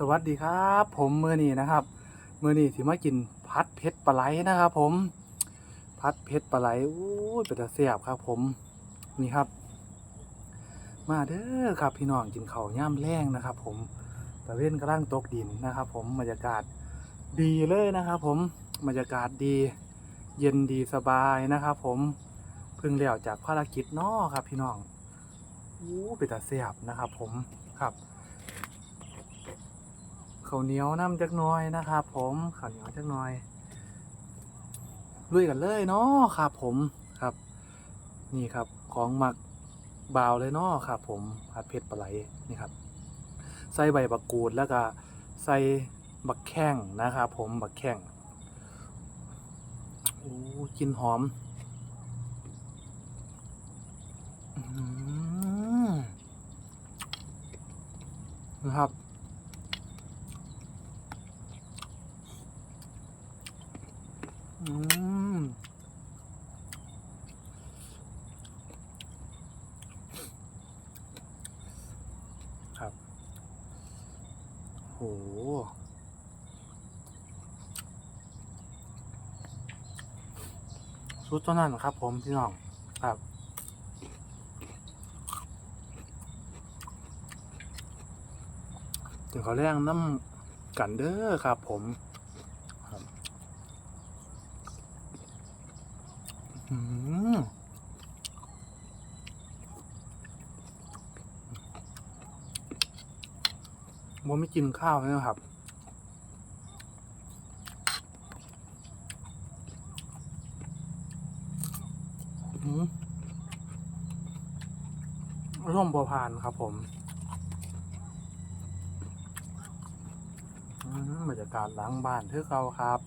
สวัสดีครับ ผมมือนี้นะครับมือนี้สิมากินพัดเพชรปลาไหลนะครับ ผม พัดเพชรปลาไหลอู้ยเป็นตาเสียบครับ ผมนี่ครับ มาเด้อครับพี่น้องกินข้าวย่ำแรงนะครับ ผมตะเว้นกำลังตกดินนะครับ ผมบรรยากาศดีเลยนะครับ ผมบรรยากาศดี เย็นดีสบายนะครับ ผมเพิ่งแล้วจากภารกิจนอครับ พี่น้องอู้เป็นตาเสียบนะครับ ผมครับ ข้าวเหนียวน้ำจักน้อยนะครับ ผมข้าวเหนียวจักน้อยลุยกันเลยเนาะครับผมครับ นี่ครับของหมักบาวเลยเนาะครับ ผมผัดเผ็ดปลาไหลนี่ครับ ใส่ใบบักกูดแล้วก็ใส่บักแข้งนะครับผมบักแข้งโอ้กลินหอมอื้อหือนะครับ อืมครับ โห สุดตัวนั้นครับผมพี่น้อง ครับถึงเขาเรียกน้ำกันเด้อครับผม ครับ อืม โมไม่กินข้าวเลยนะครับ ร่วมบัวพานครับผมอืมบรรยากาศหลังบ้านเทือเขาครับ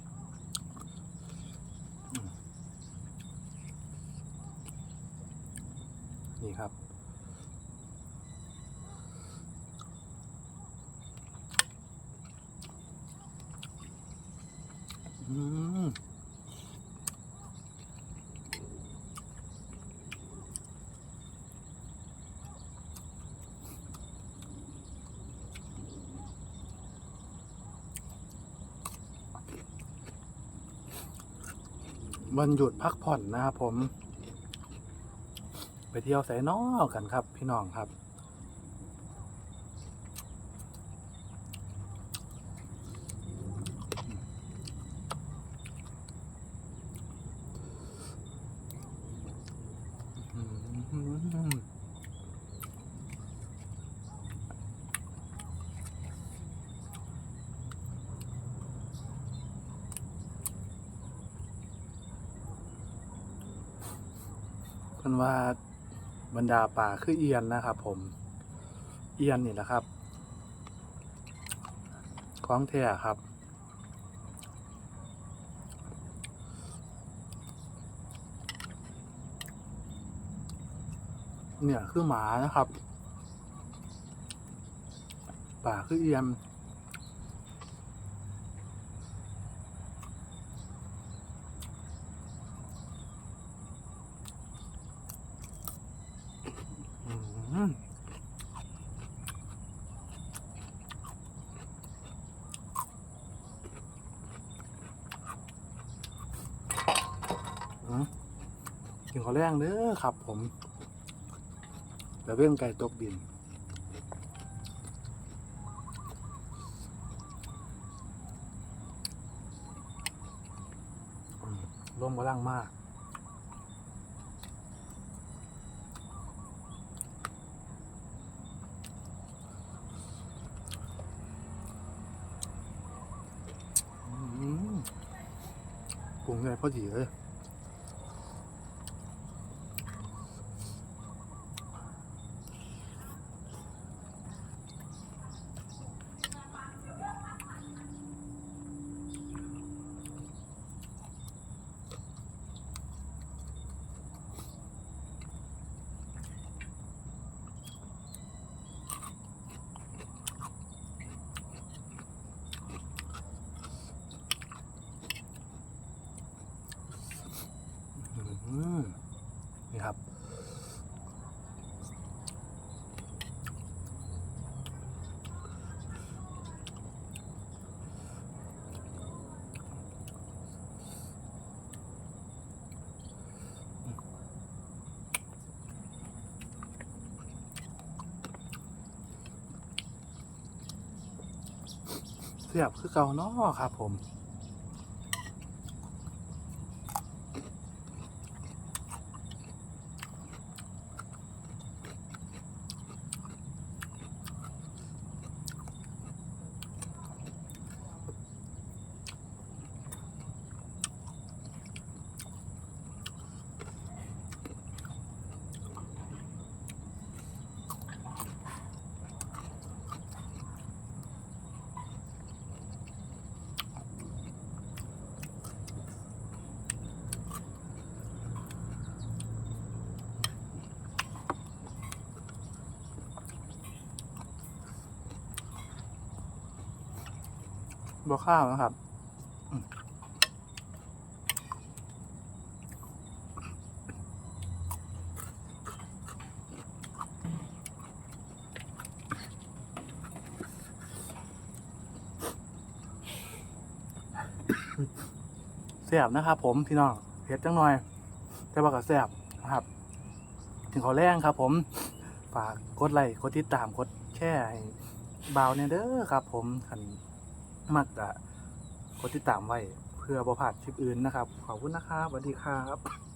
นี่ครับ วันหยุดพักผ่อนนะครับผม ไปเที่ยวไสนอกันครับ พี่น้องครับ อืมเพิ่นว่าบรรดาป่าคือเอียนนะครับ ผม เอียนนี่แหละครับของแท้ครับ เนี่ยคือหมานะครับ ป่าคือเอียม อืมอืม กินข้าวแรงเด้อครับ ผมแต่เรื่องไก่ตกดินร่มกำลังมากปรุงไงพอดีเลย อ เสียบคือเก่าเนาะครับผม บัวข้าวนะครับแซ่บนะครับผมพี่น้องเผ็ดจังหน่อย แต่ว่าก็แซ่บนะครับ ถึงขาวแรงครับ ผมฝากกดไลค์กดติดตามกดแชร์ให้บ่าวเนี่ยเด้อครับ ผมคัน มักอะกดติดตามไว้เพื่อบ่พลาดคลิปอื่นนะครับ ขอบคุณนะครับสวัสดีครับ